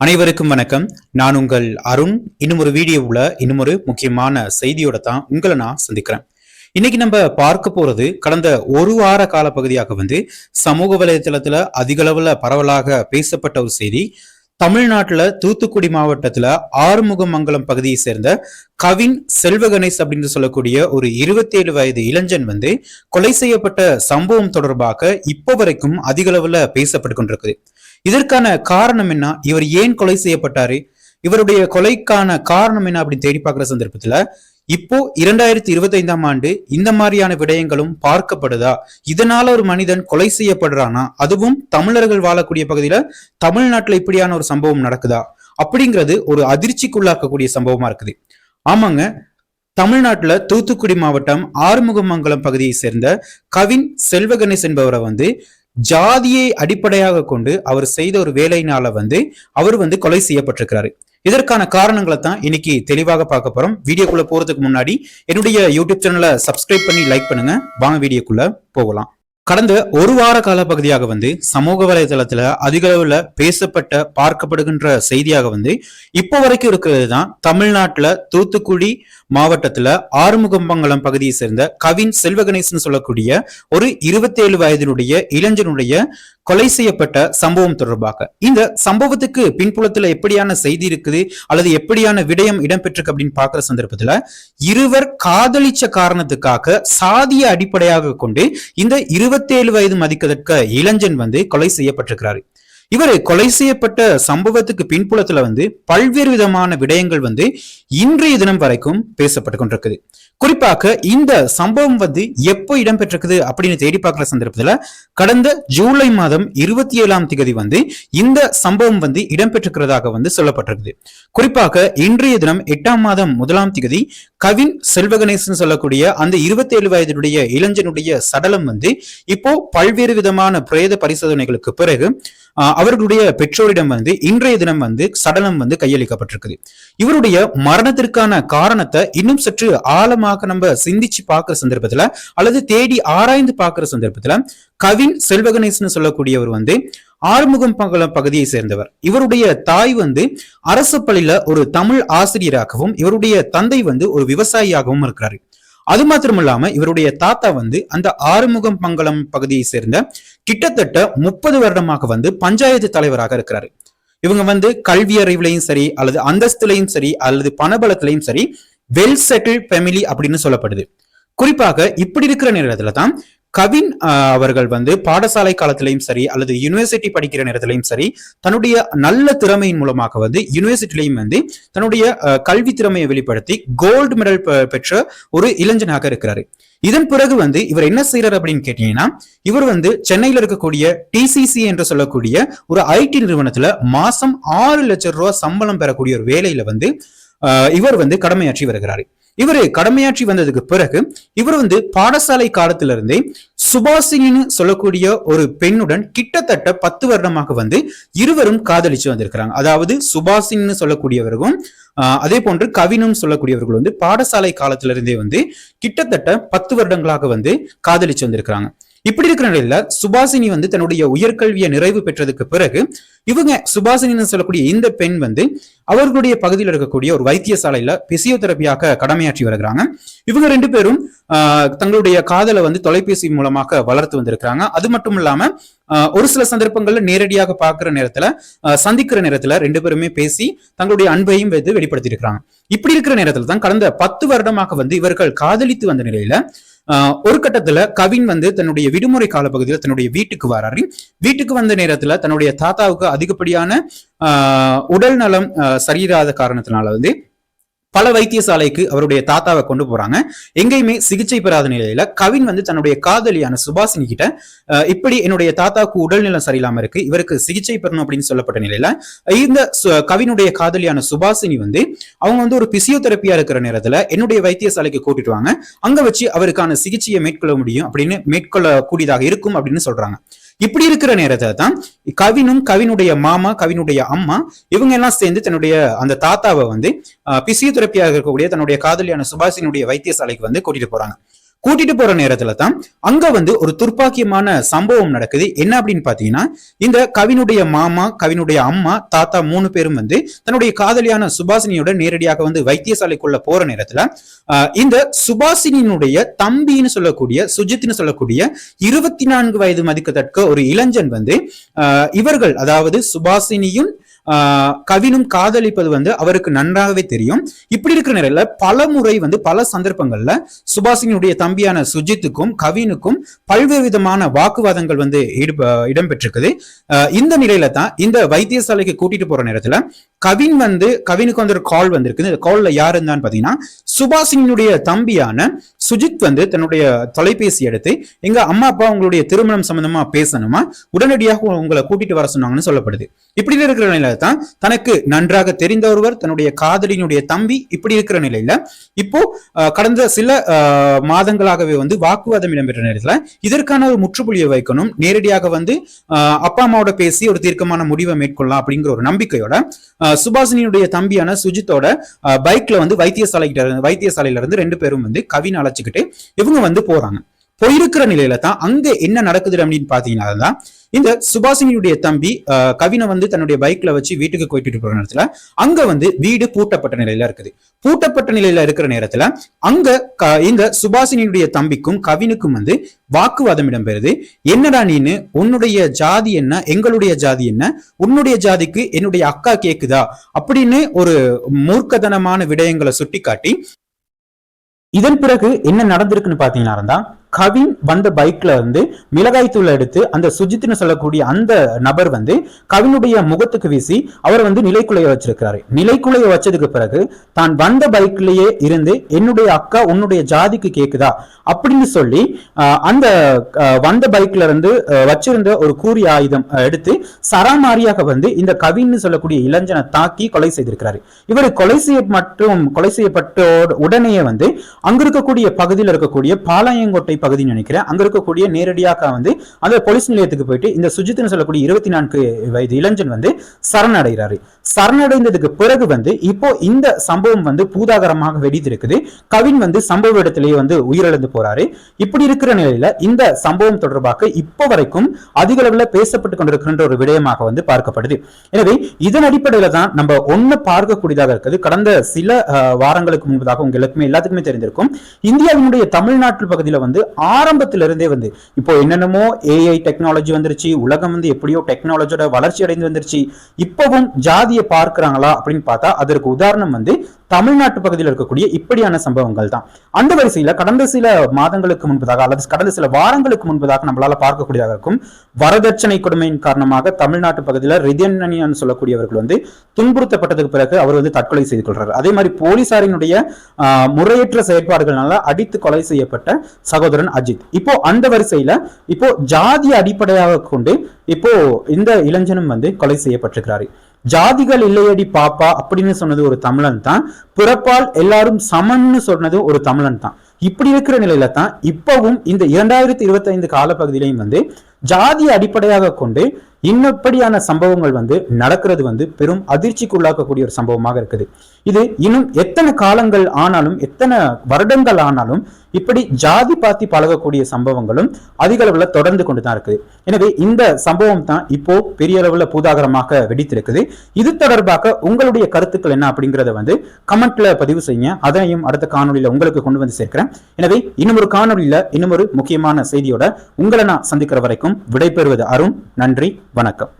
அனைவருக்கும் வணக்கம். நான் உங்கள் அருண். இன்னும் ஒரு வீடியோவில் இன்னும் ஒரு முக்கியமான செய்தியோட தான் உங்களை நான் சந்திக்கிறேன். இன்னைக்கு நம்ம பார்க்க போறது கடந்த ஒரு வார கால பகுதியாக வந்து சமூக வலைதளத்துல அதிக அளவுல பரவலாக பேசப்பட்ட ஒரு செய்தி. தமிழ்நாட்டுல தூத்துக்குடி மாவட்டத்துல ஆறுமுகமங்கலம் பகுதியை சேர்ந்த கவின் செல்வகணேஷ் அப்படின்னு சொல்லக்கூடிய ஒரு இருபத்தி ஏழு வயது இளைஞன் வந்து கொலை செய்யப்பட்ட சம்பவம் தொடர்பாக இப்போ வரைக்கும் அதிக அளவில் பேசப்பட்டு கொண்டிருக்குது. இதற்கான காரணம் என்ன? இவர் ஏன் கொலை செய்யப்பட்டாரு? இவருடைய கொலைக்கான காரணம் என்ன அப்படின்னு தேடி பார்க்கிற சந்தர்ப்பத்துல இப்போ இரண்டாயிரத்தி இருபத்தைந்தாம் ஆண்டு இந்த மாதிரியான விடயங்களும் பார்க்கப்படுதா? இதனால ஒரு மனிதன் கொலை செய்யப்படுறானா? அதுவும் தமிழர்கள் வாழக்கூடிய பகுதியில தமிழ்நாட்டுல இப்படியான ஒரு சம்பவம் நடக்குதா? அப்படிங்கிறது ஒரு அதிர்ச்சிக்குள்ளாக்கக்கூடிய சம்பவமா இருக்குது. ஆமாங்க. தமிழ்நாட்டுல தூத்துக்குடி மாவட்டம் ஆறுமுகமங்கலம் பகுதியை சேர்ந்த கவின் செல்வகணேஷ் என்பவரை வந்து ஜாதியை அடிப்படையாக கொண்டு அவர் செய்த ஒரு வேலையினால வந்து அவர் வந்து கொலை செய்யப்பட்டிருக்கிறாரு. இதற்கான காரணங்களை தான் இன்னைக்கு தெளிவாக பார்க்க போறோம். வீடியோக்குள்ள போறதுக்கு முன்னாடி என்னுடைய யூடியூப் சேனலை சப்ஸ்கிரைப் பண்ணி லைக் பண்ணுங்க. வாங்க வீடியோக்குள்ள போகலாம். கடந்த ஒரு வார கால பகுதியாக வந்து சமூக வலைதளத்துல அதிக அளவுல பேசப்பட்ட பார்க்கப்படுகின்ற செய்தியாக வந்து இப்போ வரைக்கும் இருக்கிறது தான் தமிழ்நாட்டுல தூத்துக்குடி மாவட்டத்துல ஆறுமுகம்பங்கலம் பகுதியை சேர்ந்த கவின் செல்வகணேசன் சொல்லக்கூடிய ஒரு இருபத்தேழு வயதினுடைய இளைஞனுடைய கொலை செய்யப்பட்ட சம்பவம் தொடர்பாக. இந்த சம்பவத்துக்கு பின்புலத்துல எப்படியான செய்தி இருக்குது? அல்லது எப்படியான விடயம் இடம்பெற்றிருக்கு அப்படின்னு பாக்குற சந்தர்ப்பத்துல இருவர் காதலிச்ச காரணத்துக்காக சாதிய அடிப்படையாக கொண்டு இந்த இருபத்தேழு வயது மதிக்கத்தக்க இளைஞன் வந்து கொலை செய்யப்பட்டிருக்கிறாரு. இவர் கொலை செய்யப்பட்ட சம்பவத்துக்கு பின்புலத்துல வந்து பல்வேறு விதமான விடயங்கள் வந்து இன்றைய தினம் வரைக்கும் பேசப்பட்டு கொண்டிருக்குது. குறிப்பாக இந்த சம்பவம் வந்து எப்போ இடம்பெற்றிருக்குது அப்படின்னு தேடி பார்க்கிற சந்தர்ப்பத்துல கடந்த ஜூலை மாதம் இருபத்தி ஏழாம் தேதி வந்து இந்த சம்பவம் வந்து இடம்பெற்றிருக்கிறதாக வந்து சொல்லப்பட்டிருக்குது. குறிப்பாக இன்றைய தினம் எட்டாம் மாதம் முதலாம் தேதி கவின் செல்வகணேசன் சொல்லக்கூடிய அந்த இருபத்தி ஏழு வயதினுடைய இளைஞனுடைய சடலம் வந்து இப்போ பல்வேறு விதமான பிரேத பரிசோதனைகளுக்கு பிறகு அவர்களுடைய பெற்றோரிடம் வந்து இன்றைய தினம் வந்து சடலம் வந்து கையளிக்கப்பட்டிருக்குது. இவருடைய மரணத்திற்கான காரணத்தை இன்னும் சற்று ஆழமாக நம்ம சிந்திச்சு பார்க்கிற சந்தர்ப்பத்துல அல்லது தேடி ஆராய்ந்து பார்க்கிற சந்தர்ப்பத்துல கவின் செல்வகணேசன் சொல்லக்கூடியவர் வந்து ஆறுமுகம் பகலம் பகுதியை சேர்ந்தவர். இவருடைய தாய் வந்து அரசு பள்ளியில ஒரு தமிழ் ஆசிரியராகவும் இவருடைய தந்தை வந்து ஒரு விவசாயியாகவும் இருக்கிறாரு. அது மாத்திரமில்லாம இவருடைய தாத்தா வந்து அந்த ஆறுமுகம் பங்களம் பகுதியை சேர்ந்த கிட்டத்தட்ட முப்பது வருடமாக வந்து பஞ்சாயத்து தலைவராக இருக்கிறாரு. இவங்க வந்து கல்வி அறிவுலையும் சரி அல்லது அந்தஸ்துலையும் சரி அல்லது பணபலத்திலையும் சரி வெல் செட்டில் ஃபேமிலி அப்படின்னு சொல்லப்படுது. குறிப்பாக இப்படி இருக்கிற நேரத்துல தான் கவின் அவர்கள் வந்து பாடசாலை காலத்திலையும் சரி அல்லது யூனிவர்சிட்டி படிக்கிற நேரத்திலையும் சரி தன்னுடைய நல்ல திறமையின் மூலமாக வந்து யூனிவர்சிட்டிலையும் வந்து தன்னுடைய கல்வி திறமையை வெளிப்படுத்தி கோல்டு மெடல் பெற்ற ஒரு இளைஞனாக இருக்கிறாரு. இதன் பிறகு வந்து இவர் என்ன செய்யறாரு அப்படின்னு கேட்டீங்கன்னா இவர் வந்து சென்னையில இருக்கக்கூடிய டிசிசி என்று சொல்லக்கூடிய ஒரு ஐடி நிறுவனத்துல மாசம் ஆறு லட்சம் ரூபாய் சம்பளம் பெறக்கூடிய ஒரு வேலையில வந்து இவர் வந்து கடமையாற்றி வருகிறாரு. இவர் கடமையாற்றி வந்ததுக்கு பிறகு இவர் வந்து பாடசாலை காலத்திலிருந்தே சுபாசினின்னு சொல்லக்கூடிய ஒரு பெண்ணுடன் கிட்டத்தட்ட பத்து வருடமாக வந்து இருவரும் காதலிச்சு வந்திருக்கிறாங்க. அதாவது சுபாசின்னு சொல்லக்கூடியவர்களும் அதே போன்று கவினும் சொல்லக்கூடியவர்கள் வந்து பாடசாலை காலத்திலிருந்தே வந்து கிட்டத்தட்ட பத்து வருடங்களாக வந்து காதலிச்சு வந்திருக்கிறாங்க. இப்படி இருக்கிற நிலையில சுபாசினி வந்து தன்னுடைய உயர்கல்வியை நிறைவு பெற்றதுக்கு பிறகு இவங்க சுபாசினின்னு சொல்லக்கூடிய இந்த பெண் வந்து அவர்களுடைய பகுதியில் இருக்கக்கூடிய ஒரு வைத்தியசாலையில பிசியோதெரபியாக கடமையாற்றி வருகிறாங்க. இவங்க ரெண்டு பேரும் தங்களுடைய காதலை வந்து தொலைபேசி மூலமாக வளர்த்து வந்திருக்கிறாங்க. அது மட்டும் இல்லாம ஒரு சில சந்தர்ப்பங்கள்ல நேரடியாக பார்க்கிற நேரத்துல சந்திக்கிற நேரத்துல ரெண்டு பேருமே பேசி தங்களுடைய அன்பையும் வந்து வெளிப்படுத்தி இருக்கிறாங்க இப்படி இருக்கிற நேரத்துல தான் கடந்த பத்து வருடமாக வந்து இவர்கள் காதலித்து வந்த நிலையில ஒரு கட்டத்துல கவின் வந்து தன்னுடைய விடுமுறை கால பகுதியில் தன்னுடைய வீட்டுக்கு வராரு. வீட்டுக்கு வந்த நேரத்துல தன்னுடைய தாத்தாவுக்கு அதிகப்படியான உடல் நலம் சரியில்லாத காரணத்தினால வந்து பல வைத்தியசாலைக்கு அவருடைய தாத்தாவை கொண்டு போறாங்க. எங்கேயுமே சிகிச்சை பெறாத நிலையில கவின் வந்து தன்னுடைய காதலியான சுபாஷினி கிட்ட இப்படி என்னுடைய தாத்தாவுக்கு உடல்நிலம் சரியில்லாம இருக்கு இவருக்கு சிகிச்சை பெறணும் அப்படின்னு சொல்லப்பட்ட நிலையில இந்த கவினுடைய காதலியான சுபாஷினி வந்து அவங்க வந்து ஒரு பிசியோதெரப்பியா இருக்கிற நேரத்துல என்னுடைய வைத்தியசாலைக்கு கூட்டிட்டு வாங்க. அங்க வச்சு அவருக்கான சிகிச்சையை மேற்கொள்ள முடியும் அப்படின்னு மேற்கொள்ளக்கூடியதாக இருக்கும் அப்படின்னு சொல்றாங்க. இப்படி இருக்கிற நேரத்தை தான் கவினும் கவினுடைய மாமா கவினுடைய அம்மா இவங்க எல்லாம் சேர்ந்து தன்னுடைய அந்த தாத்தாவை வந்து பிசியோதெரப்பியாக இருக்கக்கூடிய தன்னுடைய காதலியான சுபாஷினுடைய வைத்தியசாலைக்கு வந்து கூட்டிட்டு போறாங்க. கூட்டிட்டு போற நேரத்துல தான் அங்க வந்து ஒரு துர்ப்பாக்கியமான சம்பவம் நடக்குது. என்ன அப்படின்னு பாத்தீங்கன்னா இந்த கவினுடைய மாமா கவினுடைய அம்மா தாத்தா மூணு பேரும் வந்து தன்னுடைய காதலியான சுபாசினியோட நேரடியாக வந்து வைத்தியசாலைக்குள்ள போற நேரத்துல ஆஹ் இந்த சுபாசினியினுடைய தம்பின்னு சொல்லக்கூடிய சுஜித்னு சொல்லக்கூடிய இருபத்தி நான்கு வயது மதிக்கத்தக்க ஒரு இளைஞன் வந்து ஆஹ் இவர்கள் அதாவது சுபாசினியும் கவினும் காதலிப்பது வந்து அவருக்கு நன்றாகவே தெரியும். இப்படி இருக்கிற நிலையில பல முறை வந்து பல சந்தர்ப்பங்கள்ல சுபாஷினுடைய தம்பியான சுஜித்துக்கும் கவினுக்கும் பல்வேறு விதமான வாக்குவாதங்கள் வந்து இடம்பெற்றிருக்குது. ஆஹ் இந்த நிலையில தான் இந்த வைத்தியசாலைக்கு கூட்டிட்டு போற நேரத்துல கவின் வந்து கவினுக்கு வந்து ஒரு கால் வந்திருக்கு இந்த கால்ல யார் இருந்தான்னு பாத்தீங்கன்னா சுபாஷினுடைய தம்பியான சுஜித் வந்து தன்னுடைய தொலைபேசி எடுத்து எங்க அம்மா அப்பா உங்களுடைய திருமணம் சம்பந்தமா பேசணுமா? உடனடியாக உங்களை கூட்டிட்டு வர சொன்னாங்கன்னு சொல்லப்படுது. இப்படி இருக்கிற நிலையில தான் தனக்கு நன்றாக தெரிந்த ஒருவர் தன்னுடைய காதலினுடைய தம்பி இப்படி இருக்கிற நிலையில இப்போ கடந்த சில மாதங்களாகவே வந்து வாக்குவாதம் இடம்பெற்ற நேரத்துல இதற்கான ஒரு முற்றுப்புள்ளியை வைக்கணும். நேரடியாக வந்து அப்பா அம்மாவோட பேசி ஒரு தீர்க்கமான முடிவை மேற்கொள்ளலாம் அப்படிங்கிற ஒரு நம்பிக்கையோட சுபாஷினியுடைய தம்பியான சுஜித்தோட பைக்ல வந்து வைத்தியசாலை வைத்தியசாலையில இருந்து ரெண்டு பேரும் வந்து கவின் அழைச்சிக்கிட்டு இவங்க வந்து போறாங்க. போயிருக்கிற நிலையில தான் அங்க என்ன நடக்குது அப்படின்னு பாத்தீங்கன்னா இந்த சுபாசினியுடைய தம்பி கவினை வந்து தன்னுடைய பைக்ல வச்சு வீட்டுக்கு போயிட்டு போற நேரத்துல அங்க வந்து வீடு பூட்டப்பட்ட நிலையில இருக்குது. பூட்டப்பட்ட நிலையில இருக்கிற நேரத்துல அங்க இந்த சுபாசினியுடைய தம்பிக்கும் கவினுக்கும் வந்து வாக்குவாதம் இடம்பெறுது. என்னடா நீனு? உன்னுடைய ஜாதி என்ன? எங்களுடைய ஜாதி என்ன? உன்னுடைய ஜாதிக்கு என்னுடைய அக்கா கேக்குதா? அப்படின்னு ஒரு மூர்க்கதனமான விடயங்களை சுட்டிக்காட்டி இதன் பிறகு என்ன நடந்திருக்குன்னு பாத்தீங்கன்னா கவின் வந்த பைக்ல வந்து மிளகாய் தூள் எடுத்து அந்த சுஜித்னு சொல்லக்கூடிய அந்த நபர் வந்து கவினுடைய முகத்துக்கு வீசி அவர் வந்து நிலைக்குலைய வச்சிருக்கிறாரு. நிலைக்குலைய வச்சதுக்கு பிறகு தான் வந்த பைக்லயே இருந்து என்னுடைய அக்கா உன்னுடைய ஜாதிக்கு கேக்குதா? அப்படின்னு சொல்லி அந்த வந்த பைக்ல இருந்து வச்சிருந்த ஒரு கூறிய ஆயுதம் எடுத்து சராமாரியாக வந்து இந்த கவின்னு சொல்லக்கூடிய இளைஞனை தாக்கி கொலை செய்திருக்கிறாரு. இவர் கொலை செய்ய மற்றும் கொலை செய்யப்பட்ட உடனே வந்து அங்க இருக்கக்கூடிய பகுதியில் இருக்கக்கூடிய பாளையங்கோட்டை பகுதின்னு நினைக்கிறேன். அங்க இருக்கக்கூடிய நேரடியாக வந்து அந்த போலீஸ் நிலையத்துக்கு போயிட்டு இந்த சுஜித்னு சொல்லக்கூடிய இருபத்தி நான்கு வயது இளைஞன் வந்து சரணடைகிறாரு. சரணடைந்ததுக்கு பிறகு வந்து இப்போ இந்த சம்பவம் வந்து பூதாகரமாக வெடித்திருக்குது. கவின் வந்து சம்பவ இடத்திலேயே வந்து உயிரிழந்து போறாரு. இப்படி இருக்கிற நிலையில இந்த சம்பவம் தொடர்பாக இப்போ வரைக்கும் அதிக அளவில் பேசப்பட்டு கொண்டிருக்கின்ற ஒரு விடயமாக வந்து பார்க்கப்படுது. எனவே இதன் அடிப்படையில தான் நம்ம ஒண்ணு பார்க்கக்கூடியதாக இருக்குது. கடந்த சில வாரங்களுக்கு முன்பதாக உங்க எல்லாத்துக்குமே எல்லாத்துக்குமே தெரிந்திருக்கும். இந்தியாவினுடைய தமிழ்நாட்டு பகுதியில் வந்து ஆரம்பத்திலிருந்தே வந்து இப்போ என்னென்னமோ ஏஐ டெக்னாலஜி வந்துருச்சு உலகம் வந்து எப்படியோ டெக்னாலஜியோட வளர்ச்சி அடைந்து வந்துருச்சு இப்பவும் ஜாதியை பார்க்குறாங்களா அப்படின்னு பார்த்தா அதற்கு உதாரணம் வந்து தமிழ்நாட்டு பகுதியில் இருக்கக்கூடிய இப்படியான சம்பவங்கள் தான். அந்த வரிசையில கடந்த சில மாதங்களுக்கு முன்பதாக அல்லது கடந்த சில வாரங்களுக்கு முன்பதாக நம்மளால பார்க்கக்கூடியதாக இருக்கும் வரதட்சணை கொடுமையின் காரணமாக தமிழ்நாட்டு பகுதியில் ரிதன்யன் சொல்லக்கூடியவர்கள் வந்து துன்புறுத்தப்பட்டதுக்கு பிறகு அவர் வந்து தற்கொலை செய்து கொள்றாரு. அதே மாதிரி போலீசாரினுடைய முறையற்ற செயற்பாடுகளால அடித்து கொலை செய்யப்பட்ட சகோதரர் சகோதரன் அஜித். இப்போ அந்த வரிசையில இப்போ ஜாதி அடிப்படையாக கொண்டு இப்போ இந்த இளைஞனும் வந்து கொலை செய்யப்பட்டிருக்கிறாரு. ஜாதிகள் இல்லையடி பாப்பா அப்படின்னு சொன்னது ஒரு தமிழன் தான். பிறப்பால் எல்லாரும் சமன்னு சொன்னது ஒரு தமிழன் தான். இப்படி இருக்கிற நிலையில தான் இப்பவும் இந்த இரண்டாயிரத்தி இருபத்தி ஐந்து காலப்பகுதியிலையும் வந்து ஜாதி அடிப்படையாக கொண்டு இன்னப்படியான சம்பவங்கள் வந்து நடக்கிறது வந்து பெரும் அதிர்ச்சிக்கு உள்ளாக்கக்கூடிய ஒரு சம்பவமாக இருக்குது. இது இன்னும் எத்தனை காலங்கள் ஆனாலும் எத்தனை வருடங்கள் ஆனாலும் இப்படி ஜாதி பாத்தி பழகக்கூடிய சம்பவங்களும் அதிக அளவுல தொடர்ந்து கொண்டு தான் இருக்குது. எனவே இந்த சம்பவம் தான் இப்போ பெரிய அளவுல பூதாகரமாக வெடித்திருக்குது. இது தொடர்பாக உங்களுடைய கருத்துக்கள் என்ன அப்படிங்கிறத வந்து கமெண்ட்ல பதிவு செய்யுங்க. அதையும் அடுத்த காணொலியில உங்களுக்கு கொண்டு வந்து சேர்க்கிறேன். எனவே இன்னும் ஒரு காணொலியில இன்னும் ஒரு முக்கியமான செய்தியோட உங்களை நான் சந்திக்கிற வரைக்கும் விடைபெறுவது அருண் நன்றி வணக்கம்.